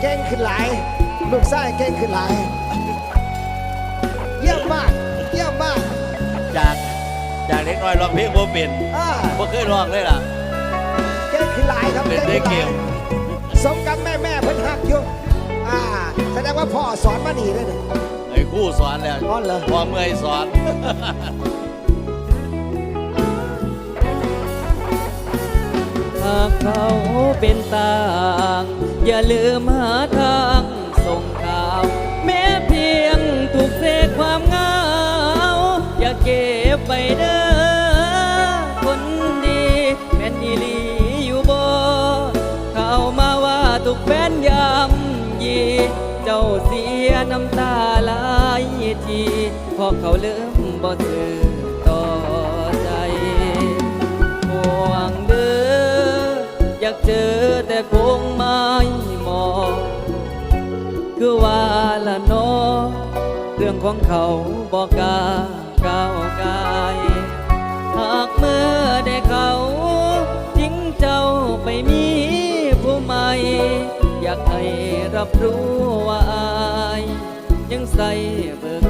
เก่งขึ้นหลาย ลูกชายเก่งขึ้นหลาย เยี่ยมมาก เยี่ยมมากจากจากเด็กน้อยร้องเพลงบ่เป็นอ่าบ่เคยร้องเลยล่ะ เก่งขึ้นหลายครับเป็นขึ้นหได้เกลายมสมกับแม่แม่ๆเพิ่นหักอยู่อ่า แสดงว่าพ่อสอนมาดีเลยเนี่ยไอ้ครู่สอนแล้วอ๋อเหรอ พอเมื่อยสอน เขาเป็นต่าง อย่าลืมหาทางส่งข่าว แม้เพียงถูกเสกความเหงา อย่าเก็บไปเด้อคนดีแม่นอีลีอยู่บ่เข้ามาว่าทุกแฟนยำยี เจ้าเสียน้ำตาหลายทีเพราะเขาเริ่มบ่ซื้อต่อากเจอแต่คงไม่มองคือว่าละนอเรื่องของเขาบอกก้าก้าวกายหากเมื่อได้เขาทิ้งเจ้าไปมีผู้ใหม่ อยากให้รับรู้ว่าอายยังใส่เบอร์เก่าอยู่เด้อ